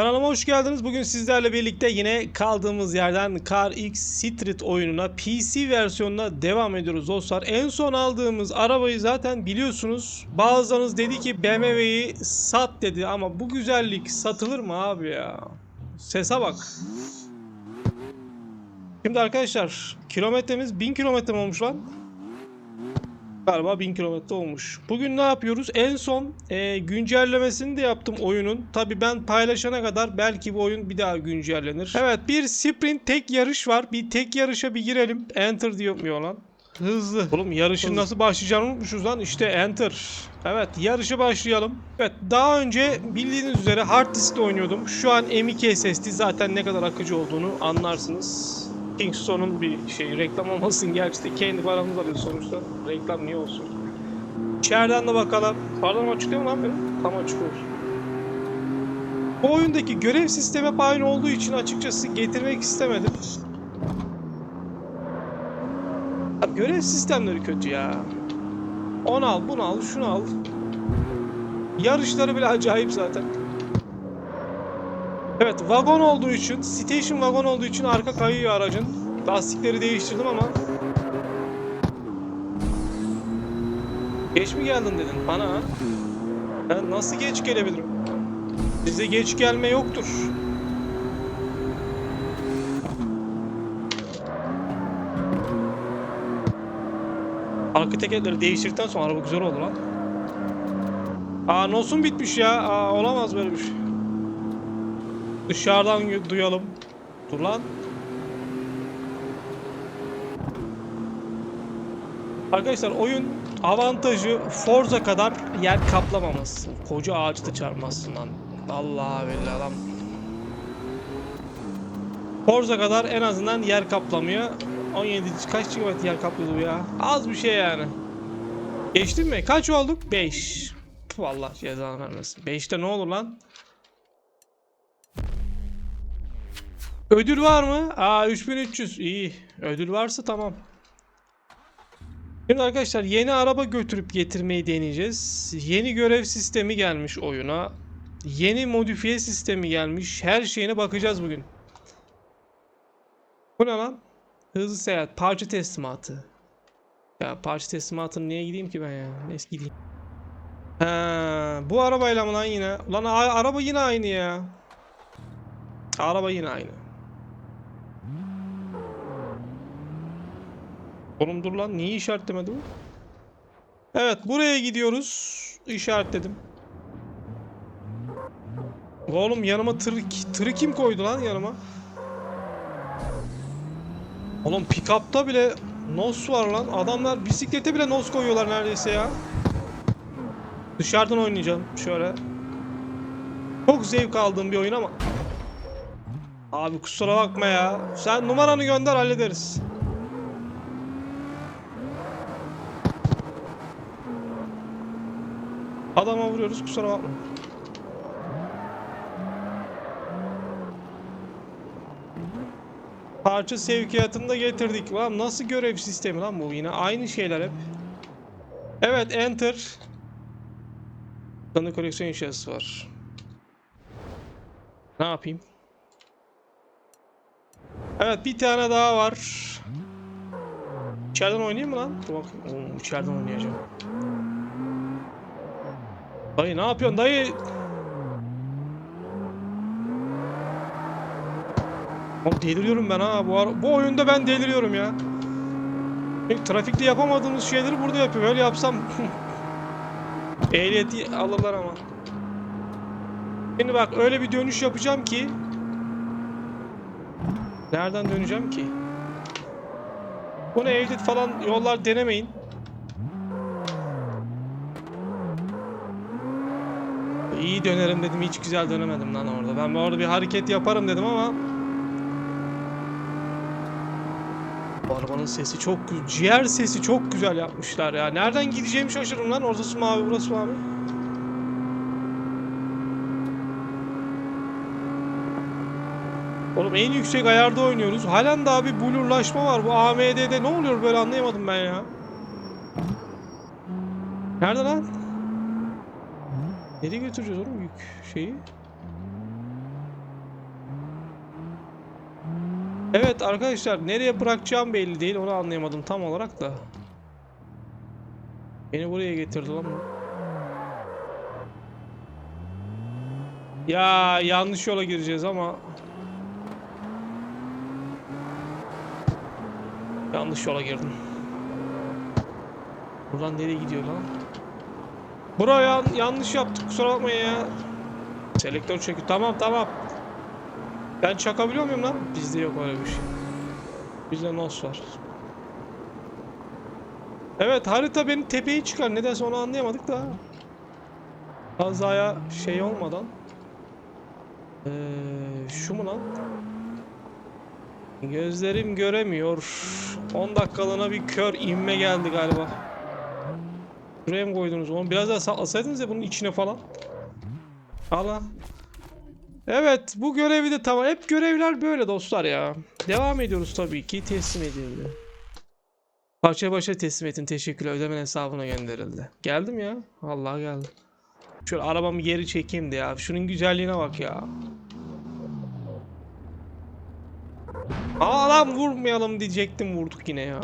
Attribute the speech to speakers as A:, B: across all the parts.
A: Kanalıma hoş geldiniz. Bugün sizlerle birlikte yine kaldığımız yerden Car X Street oyununa PC versiyonuna devam ediyoruz dostlar. En son aldığımız arabayı zaten biliyorsunuz. Bazılarınız dedi ki BMW'yi sat dedi ama bu güzellik satılır mı abi ya? Sese bak. Şimdi arkadaşlar kilometremiz 1000 kilometre olmuş lan? Galiba 1000 kilometre olmuş. Bugün ne yapıyoruz? En son e, güncellemesini de yaptım oyunun. Tabi ben paylaşana kadar belki bu oyun bir daha güncellenir. Evet bir sprint tek yarış var. Bir tek yarışa bir girelim. Enter diyor lan. Hızlı. Oğlum yarışın nasıl başlayacağını unutmuşuz lan. İşte enter. Evet yarışa başlayalım. Evet daha önce bildiğiniz üzere hard diskle oynuyordum. Şu an M2 SSD zaten ne kadar akıcı olduğunu anlarsınız. Kingston'un bir şey reklam olmasın gerçi de kendi paramız alıyoruz sonuçta. Reklam niye olsun? İçeriden de bakalım. Pardon açıklıyor mu lan benim? Tam açık olsun. Bu oyundaki görev sistemi hep olduğu için açıkçası getirmek istemedim. Abi görev sistemleri kötü ya. Onu al, bunu al, şunu al. Yarışları bile acayip zaten. Evet, vagon olduğu için, station vagon olduğu için arka kayıyor aracın. Lastikleri değiştirdim ama. Geç mi geldin dedin bana? Ben nasıl geç gelebilirim? Bize geç gelme yoktur. Arka tekerleri değiştirdikten sonra araba güzel oldu lan. Aa nosum bitmiş ya. Aa, olamaz böyle bir şey. Dışarıdan duyalım. Dur lan. Arkadaşlar oyun avantajı Forza kadar yer kaplamaması. Koca ağaçta da çarpmazsın lan. Allah billahi lan. Forza kadar en azından yer kaplamıyor. 17 kaç GB yer kaplıyordu bu ya? Az bir şey yani. Geçtin mi? Kaç olduk? 5. Vallahi cezanı vermesin. 5'te ne olur lan? Ödül var mı? Aa 3300. İyi. Ödül varsa tamam. Şimdi arkadaşlar yeni araba götürüp getirmeyi deneyeceğiz. Yeni görev sistemi gelmiş oyuna. Yeni modifiye sistemi gelmiş. Her şeyine bakacağız bugün. Bu ne lan? Hızlı seyahat. Parça teslimatı. Ya parça teslimatına niye gideyim ki ben ya? Neyse gideyim. Ha, bu arabayla mı lan yine? Lan araba yine aynı ya. Araba yine aynı. Oğlum dur lan niye işaretlemedi bu? Evet buraya gidiyoruz. İşaretledim. Oğlum yanıma tır, tırı kim koydu lan yanıma? Oğlum pick-up'ta bile nos var lan. Adamlar bisiklete bile nos koyuyorlar neredeyse ya. Dışarıdan oynayacağım şöyle. Çok zevk aldığım bir oyun ama. Abi kusura bakma ya. Sen numaranı gönder hallederiz. Adama vuruyoruz kusura bakma. Parça sevkiyatını da getirdik. Lan nasıl görev sistemi lan bu yine? Aynı şeyler hep. Evet enter. Kanı koleksiyon inşası var. Ne yapayım? Evet bir tane daha var. İçeriden oynayayım mı lan? Dur bakayım. Oo, içeriden oynayacağım. Dayı ne yapıyorsun dayı? Oğlum deliriyorum ben ha. Bu, bu oyunda ben deliriyorum ya. Trafikte yapamadığımız şeyleri burada yapıyor. Böyle yapsam ehliyeti alırlar ama. Şimdi bak öyle bir dönüş yapacağım ki Nereden döneceğim ki? Bunu ehliyet falan yollar denemeyin. İyi dönerim dedim hiç güzel dönemedim lan orada. Ben orada bir hareket yaparım dedim ama arabanın sesi çok. Ciğer sesi çok güzel yapmışlar ya. Nereden gideceğimi şaşırdım lan. Orası mavi, burası mavi. Oğlum en yüksek ayarda oynuyoruz. Halen daha bir blurlaşma var. Bu AMD'de ne oluyor böyle anlayamadım ben ya. Nerede lan? Nereye götüreceğiz oğlum yük şeyi? Evet arkadaşlar nereye bırakacağım belli değil onu anlayamadım tam olarak da. Beni buraya getirdi lan. Ya yanlış yola gireceğiz ama. Yanlış yola girdim. Buradan nereye gidiyor lan? Buraya yanlış yaptık kusura bakmayın ya. Selektör çekiyor. Tamam tamam. Ben çakabiliyor muyum lan? Bizde yok öyle bir şey. Bizde nos var. Evet harita beni tepeyi çıkar. Nedense onu anlayamadık da. Kazaya şey olmadan. Ee, şu mu lan? Gözlerim göremiyor. 10 dakikalığına bir kör inme geldi galiba. Buraya mı koydunuz onu? Biraz daha saklasaydınız ya bunun içine falan. Allah. Evet bu görevi de tamam. Hep görevler böyle dostlar ya. Devam ediyoruz tabii ki. Teslim edildi. Parça başa teslim ettin. Teşekkürler. Ödemen hesabına gönderildi. Geldim ya. Vallahi geldim. Şöyle arabamı geri çekeyim de ya. Şunun güzelliğine bak ya. Aa lan vurmayalım diyecektim vurduk yine ya.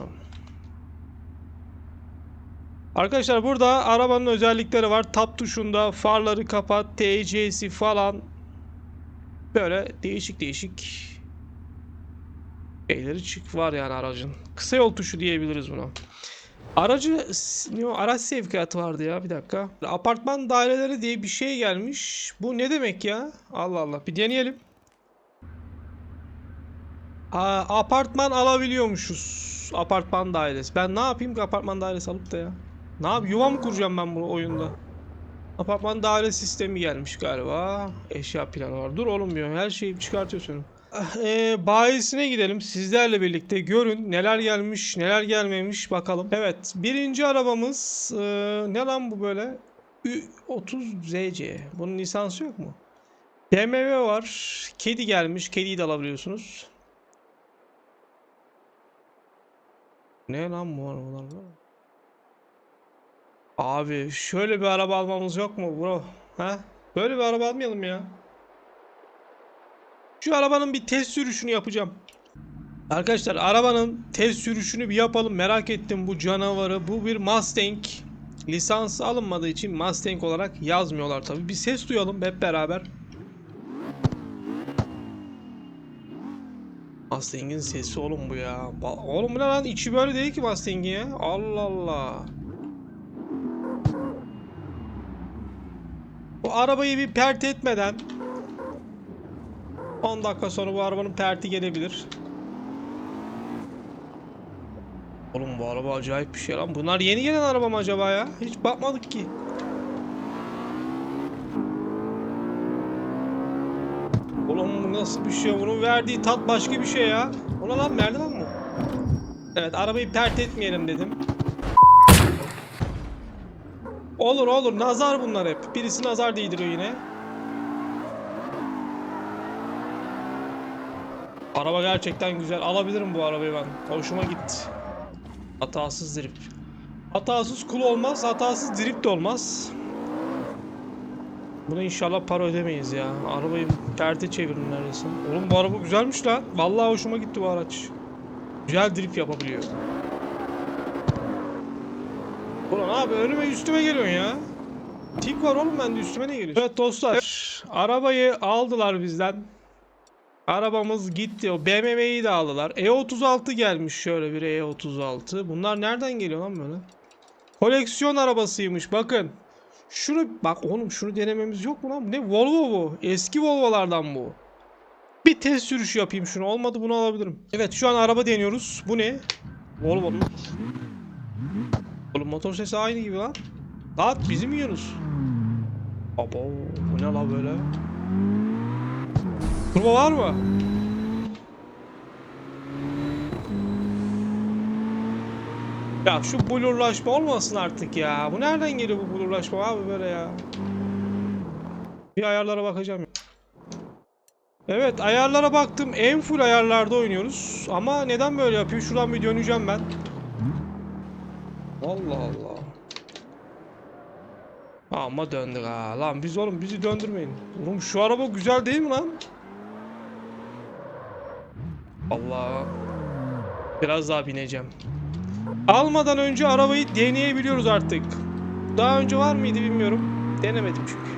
A: Arkadaşlar burada arabanın özellikleri var. Tap tuşunda farları kapat, TC'si falan. Böyle değişik değişik şeyleri çık var yani aracın. Kısa yol tuşu diyebiliriz buna. Aracı ne o? araç sevkiyatı vardı ya bir dakika. Apartman daireleri diye bir şey gelmiş. Bu ne demek ya? Allah Allah bir deneyelim. Aa, apartman alabiliyormuşuz. Apartman dairesi. Ben ne yapayım ki apartman dairesi alıp da ya? Ne yap? Yuva mı kuracağım ben bu oyunda? Apartman daire sistemi gelmiş galiba. Eşya planı var. Dur oğlum diyor. Her şeyi çıkartıyorsun. Ee, bayisine gidelim. Sizlerle birlikte görün neler gelmiş, neler gelmemiş bakalım. Evet, birinci arabamız ee, ne lan bu böyle? Ü30 ZC. Bunun lisansı yok mu? BMW var. Kedi gelmiş. Kediyi de alabiliyorsunuz. Ne lan bu arabalar böyle? Abi şöyle bir araba almamız yok mu bro? Ha? Böyle bir araba almayalım ya. Şu arabanın bir test sürüşünü yapacağım. Arkadaşlar arabanın test sürüşünü bir yapalım. Merak ettim bu canavarı. Bu bir Mustang. Lisans alınmadığı için Mustang olarak yazmıyorlar tabi. Bir ses duyalım hep beraber. Mustang'in sesi oğlum bu ya. Oğlum bu ne lan? İçi böyle değil ki Mustang'in ya. Allah Allah. Bu arabayı bir pert etmeden 10 dakika sonra bu arabanın perti gelebilir. Oğlum bu araba acayip bir şey lan. Bunlar yeni gelen araba mı acaba ya? Hiç bakmadık ki. Oğlum nasıl bir şey? Bunun verdiği tat başka bir şey ya. Ona lan merdiven mi? Evet arabayı pert etmeyelim dedim. Olur olur nazar bunlar hep. Birisi nazar değdiriyor yine. Araba gerçekten güzel. Alabilirim bu arabayı ben. Hoşuma gitti. Hatasız drift. Hatasız kul olmaz, hatasız drift de olmaz. Buna inşallah para ödemeyiz ya. Arabayı perte çevirin neredeyse. Oğlum bu araba güzelmiş lan. Vallahi hoşuma gitti bu araç. Güzel drift yapabiliyor. Ulan abi önüme üstüme geliyorsun ya. Tik var oğlum bende üstüme ne geliyor? Evet dostlar. Arabayı aldılar bizden. Arabamız gitti. O BMW'yi de aldılar. E36 gelmiş şöyle bir E36. Bunlar nereden geliyor lan böyle? Koleksiyon arabasıymış bakın. Şunu bak oğlum şunu denememiz yok mu lan? Ne Volvo bu? Eski Volvo'lardan bu. Bir test sürüşü yapayım şunu. Olmadı bunu alabilirim. Evet şu an araba deniyoruz. Bu ne? Volvo'nun. Oğlum motor sesi aynı gibi lan. Lan bizim yiyoruz. Abo bu ne la böyle? Turbo var mı? Ya şu blurlaşma olmasın artık ya. Bu nereden geliyor bu blurlaşma abi böyle ya? Bir ayarlara bakacağım. Evet ayarlara baktım. En full ayarlarda oynuyoruz. Ama neden böyle yapıyor? Şuradan bir döneceğim ben. Allah Allah. Ama döndük ha. Lan biz oğlum bizi döndürmeyin. Oğlum şu araba güzel değil mi lan? Allah. Biraz daha bineceğim. Almadan önce arabayı deneyebiliyoruz artık. Daha önce var mıydı bilmiyorum. Denemedim çünkü.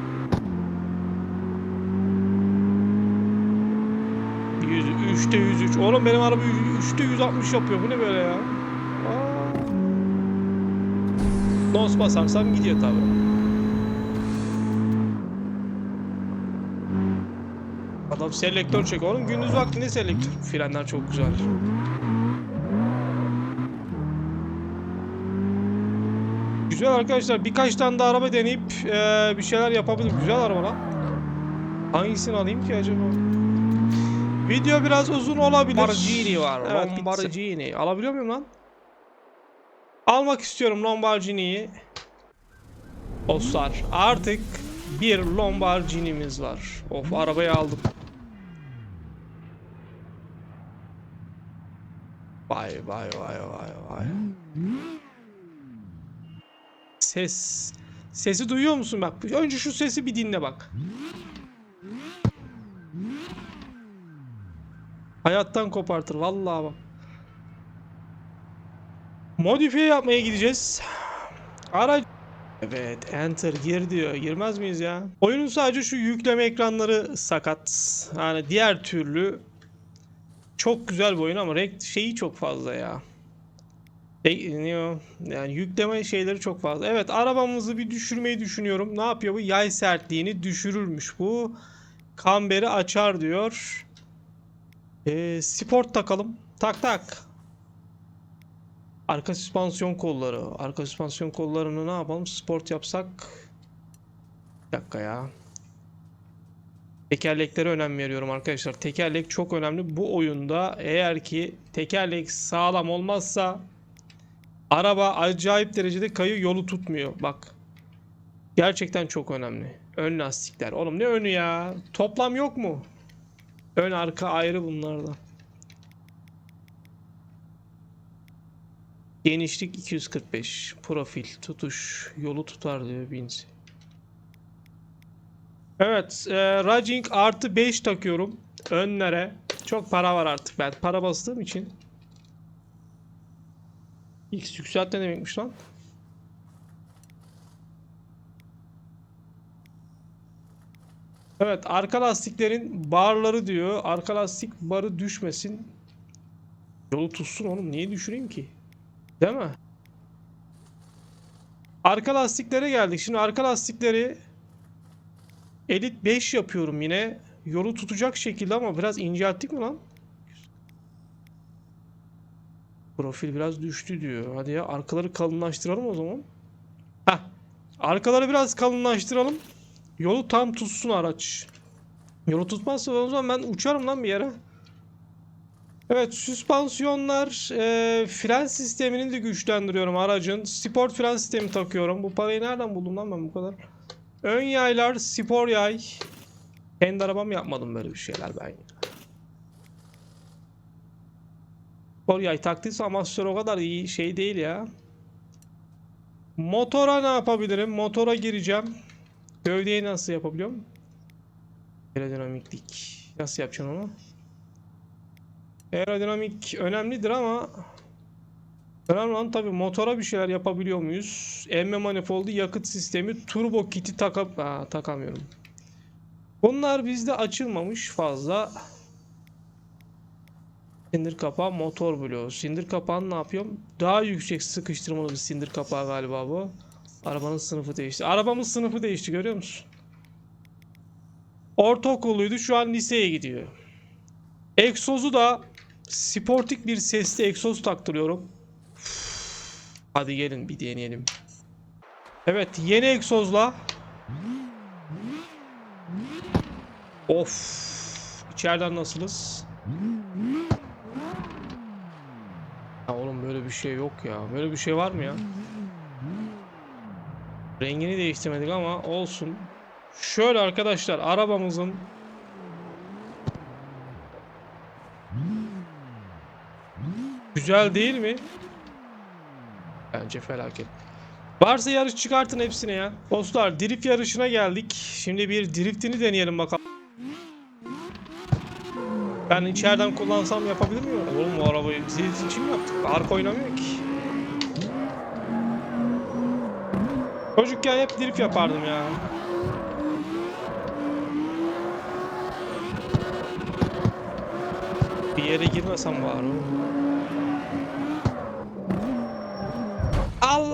A: 100, 3'te 103. Oğlum benim araba 3'te 160 yapıyor. Bu ne böyle ya? Aa. Nos basarsam gidiyor tabi. Adam selektör çekiyor. Oğlum gündüz vaktinde selektör. Frenler çok güzel. Güzel arkadaşlar. Birkaç tane de araba deneyip eee, bir şeyler yapabilir. Güzel araba lan. Hangisini alayım ki acaba? Video biraz uzun olabilir.
B: Lamborghini var,
A: Evet,
B: Lamborghini.
A: Alabiliyor muyum lan? Almak istiyorum Lamborghini'yi. Dostlar artık bir Lamborghini'miz var. Of arabayı aldım. Vay vay vay vay vay. Ses. Sesi duyuyor musun bak? Önce şu sesi bir dinle bak. Hayattan kopartır vallahi bak. Modifiye yapmaya gideceğiz. Araç Evet, enter gir diyor. Girmez miyiz ya? Oyunun sadece şu yükleme ekranları sakat. Yani diğer türlü çok güzel bir oyun ama renk şeyi çok fazla ya. Şey, ne o? Yani yükleme şeyleri çok fazla. Evet, arabamızı bir düşürmeyi düşünüyorum. Ne yapıyor bu? Yay sertliğini düşürürmüş bu. Kamberi açar diyor. Ee, sport takalım. Tak tak. Arka süspansiyon kolları. Arka süspansiyon kollarını ne yapalım? Sport yapsak. Bir dakika ya. Tekerleklere önem veriyorum arkadaşlar. Tekerlek çok önemli. Bu oyunda eğer ki tekerlek sağlam olmazsa araba acayip derecede kayıyor yolu tutmuyor. Bak. Gerçekten çok önemli. Ön lastikler. Oğlum ne önü ya? Toplam yok mu? Ön arka ayrı bunlardan. Genişlik 245. Profil, tutuş, yolu tutar diyor Binz. Evet, e, Raging artı 5 takıyorum önlere. Çok para var artık ben para bastığım için. X yükselt ne demekmiş lan? Evet, arka lastiklerin barları diyor. Arka lastik barı düşmesin. Yolu tutsun oğlum. Niye düşüreyim ki? Değil mi? Arka lastiklere geldik. Şimdi arka lastikleri Elite 5 yapıyorum yine. Yolu tutacak şekilde ama biraz incelttik mi lan? Profil biraz düştü diyor. Hadi ya arkaları kalınlaştıralım o zaman. Heh. Arkaları biraz kalınlaştıralım. Yolu tam tutsun araç. Yolu tutmazsa o zaman ben uçarım lan bir yere. Evet süspansiyonlar e, fren sistemini de güçlendiriyorum aracın. Sport fren sistemi takıyorum. Bu parayı nereden buldum lan ben bu kadar? Ön yaylar spor yay. Kendi arabam yapmadım böyle bir şeyler ben. Spor yay taktıysa amasör o kadar iyi şey değil ya. Motora ne yapabilirim? Motora gireceğim. Gövdeyi nasıl yapabiliyorum? Aerodinamiklik. Nasıl yapacaksın onu? Aerodinamik önemlidir ama önemli olan tabii motora bir şeyler yapabiliyor muyuz? Emme manifoldu, yakıt sistemi, turbo kiti takıp Aa, takamıyorum. Bunlar bizde açılmamış fazla. Sindir kapağı motor bloğu. Sindir kapağını ne yapıyorum? Daha yüksek sıkıştırmalı bir sindir kapağı galiba bu. Arabanın sınıfı değişti. Arabamın sınıfı değişti görüyor musun? Ortaokulluydu şu an liseye gidiyor. Egzozu da sportik bir sesli egzoz taktırıyorum. Hadi gelin bir deneyelim. Evet yeni egzozla. Of. İçeriden nasılız? Ya oğlum böyle bir şey yok ya. Böyle bir şey var mı ya? Rengini değiştirmedik ama olsun. Şöyle arkadaşlar arabamızın Güzel değil mi? Bence felaket. Varsa yarış çıkartın hepsine ya. Dostlar drift yarışına geldik. Şimdi bir driftini deneyelim bakalım. Ben içeriden kullansam yapabilir miyim? Oğlum bu arabayı biz için mi yaptık? Arka oynamıyor ki. Çocukken hep drift yapardım ya. Bir yere girmesem var o.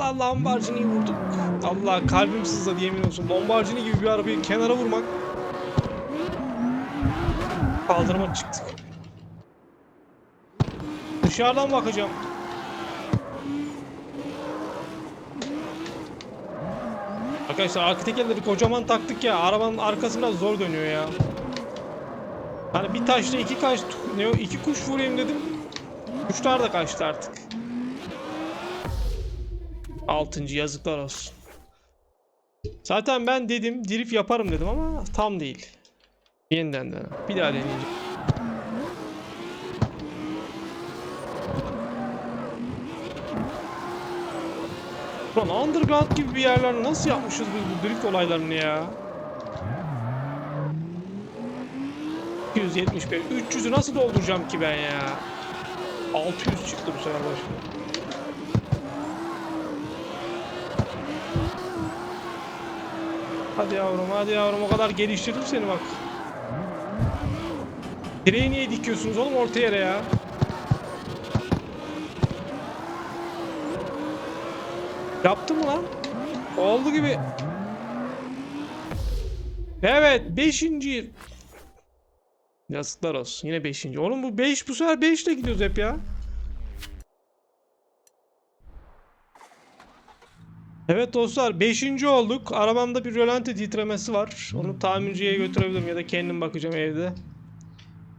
A: Allah Lamborghini'yi vurduk. Allah kalbim sızladı yemin olsun. Lamborghini gibi bir arabayı kenara vurmak. Kaldırıma çıktık. Dışarıdan bakacağım. Arkadaşlar arka tekerleri kocaman taktık ya. Arabanın arkası biraz zor dönüyor ya. Hani bir taşla iki kaç ne iki kuş vurayım dedim. Kuşlar da kaçtı artık. Altıncı yazıklar olsun. Zaten ben dedim drift yaparım dedim ama tam değil. Yeniden dene. Bir daha deneyeceğim. Ulan underground gibi bir yerler nasıl yapmışız biz bu drift olaylarını ya? 275, 300'ü nasıl dolduracağım ki ben ya? 600 çıktı bu sefer başına. Hadi yavrum, hadi yavrum o kadar geliştirdim seni bak. Direği niye dikiyorsunuz oğlum orta yere ya? Yaptı mı lan? Oldu gibi. Evet, beşinci. Yazıklar olsun. Yine beşinci. Oğlum bu beş bu sefer beşle gidiyoruz hep ya. Evet dostlar 5. olduk. Arabamda bir rölanti titremesi var. Onu tamirciye götürebilirim ya da kendim bakacağım evde.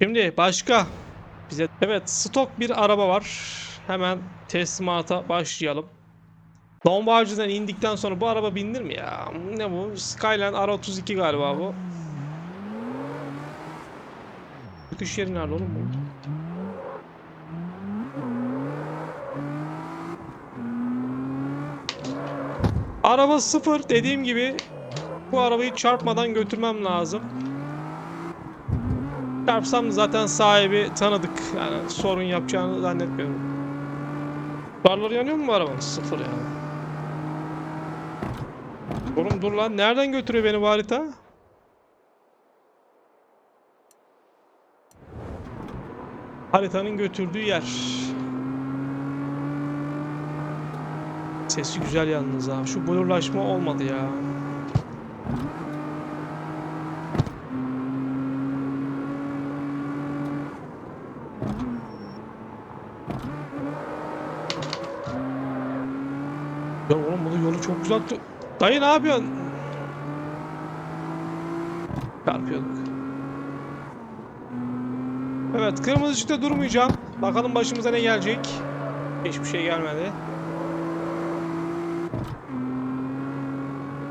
A: Şimdi başka bize evet stok bir araba var. Hemen teslimata başlayalım. Lombardcı'dan indikten sonra bu araba bindir mi ya? Ne bu? Skyline R32 galiba bu. Çıkış yeri nerede oğlum bu? Araba sıfır dediğim gibi bu arabayı çarpmadan götürmem lazım. Çarpsam zaten sahibi tanıdık. Yani sorun yapacağını zannetmiyorum. Farları yanıyor mu bu arabanın? Sıfır yani. Oğlum dur lan. Nereden götürüyor beni bu harita? Haritanın götürdüğü yer. Sesi güzel yalnız ha. Şu blurlaşma olmadı ya. Ya oğlum bunun yolu çok güzel. Dayı ne yapıyorsun? Çarpıyorduk. Evet kırmızı ışıkta durmayacağım. Bakalım başımıza ne gelecek. Hiçbir şey gelmedi.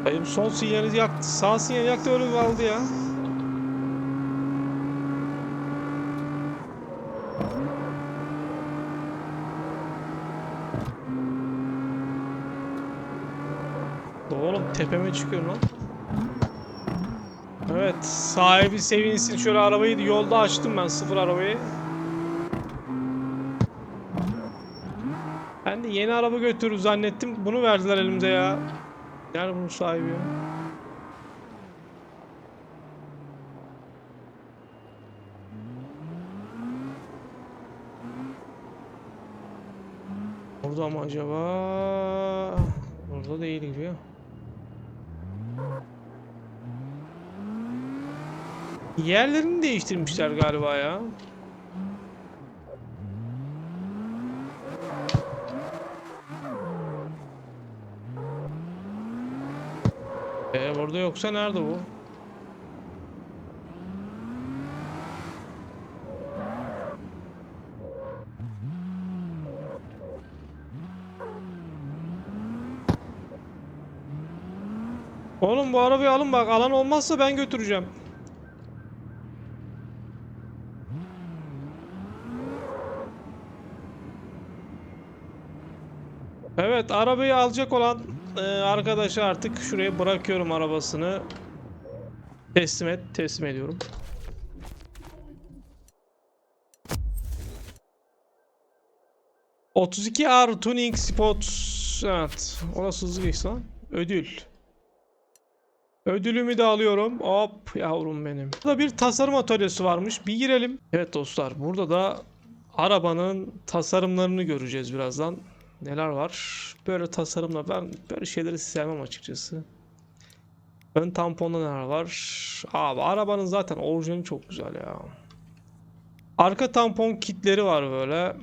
A: Dayım sol sinyali yaktı. Sağ sinyali yaktı öyle kaldı ya. Oğlum tepeme çıkıyorum lan. Evet sahibi sevinsin şöyle arabayı yolda açtım ben sıfır arabayı. Ben de yeni araba götürür zannettim bunu verdiler elimize ya. Nerede bunun sahibi ya? Burada mı acaba? Burada değil gibi. Yerlerini değiştirmişler galiba ya. Ee, burada yoksa nerede bu? Oğlum bu arabayı alın bak alan olmazsa ben götüreceğim. Evet arabayı alacak olan e, arkadaşı artık şuraya bırakıyorum arabasını. Teslim et, teslim ediyorum. ...32R Tuning Spot... ...evet... ...orası hızlı geçti lan... ...ödül... Ödülümü de alıyorum. Hop yavrum benim. Burada bir tasarım atölyesi varmış. Bir girelim. Evet dostlar burada da arabanın tasarımlarını göreceğiz birazdan. Neler var? Böyle tasarımlar. Ben böyle şeyleri sevmem açıkçası. Ön tamponda neler var? Abi arabanın zaten orijinali çok güzel ya. Arka tampon kitleri var böyle.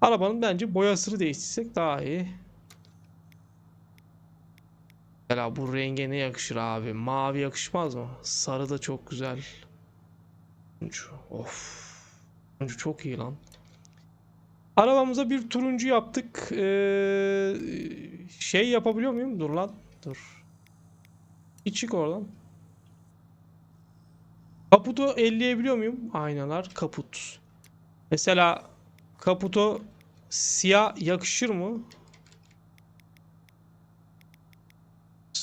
A: Arabanın bence boyasını değiştirsek daha iyi. Mesela bu renge ne yakışır abi? Mavi yakışmaz mı? Sarı da çok güzel. Of. Çok iyi lan. Arabamıza bir turuncu yaptık. Ee, şey yapabiliyor muyum? Dur lan. Dur. Bir çık oradan. Kaputu elleyebiliyor muyum? Aynalar kaput. Mesela kaputu siyah yakışır mı?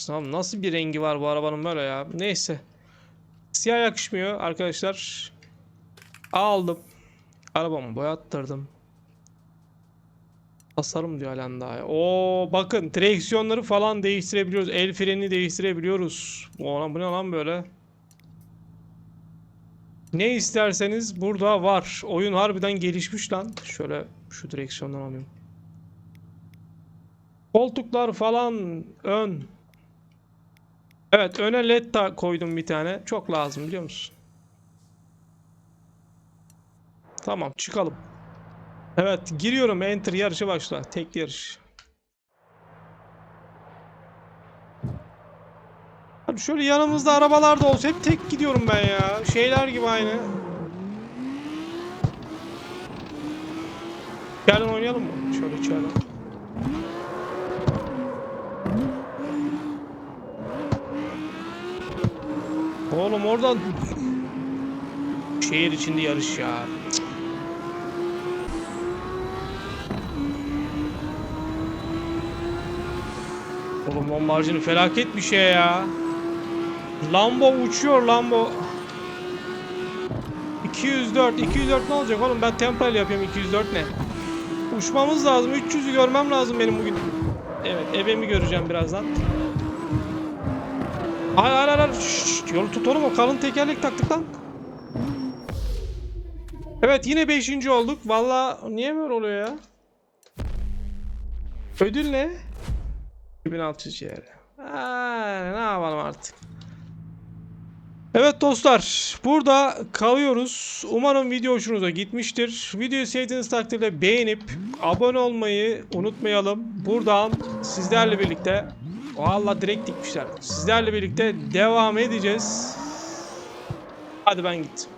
A: Tamam nasıl bir rengi var bu arabanın böyle ya? Neyse. Siyah yakışmıyor arkadaşlar. Aldım. Arabamı boyattırdım. Tasarım diyor halen daha. Oo bakın direksiyonları falan değiştirebiliyoruz. El frenini değiştirebiliyoruz. O, bu ne lan böyle? Ne isterseniz burada var. Oyun harbiden gelişmiş lan. Şöyle şu direksiyondan alayım. Koltuklar falan ön. Evet öne led ta koydum bir tane. Çok lazım biliyor musun? Tamam çıkalım. Evet giriyorum enter yarışa başla. Tek yarış. Abi şöyle yanımızda arabalar da olsa hep tek gidiyorum ben ya. Şeyler gibi aynı. Gelin oynayalım mı? Şöyle içeriden. Oğlum oradan şehir içinde yarış ya. Oğlum felaket bir şey ya. Lambo uçuyor Lambo. 204 204 ne olacak oğlum ben temporal yapıyorum 204 ne? Uçmamız lazım 300'ü görmem lazım benim bugün. Evet ebemi göreceğim birazdan. Hayır hayır hayır. Şşt, yolu tut oğlum o kalın tekerlek taktık lan. Evet yine 5. olduk. Valla niye böyle oluyor ya? Ödül ne? 2600 YR. Ha, ne yapalım artık. Evet dostlar burada kalıyoruz. Umarım video hoşunuza gitmiştir. Videoyu sevdiğiniz takdirde beğenip abone olmayı unutmayalım. Buradan sizlerle birlikte Valla direkt dikmişler. Sizlerle birlikte devam edeceğiz. Hadi ben gittim.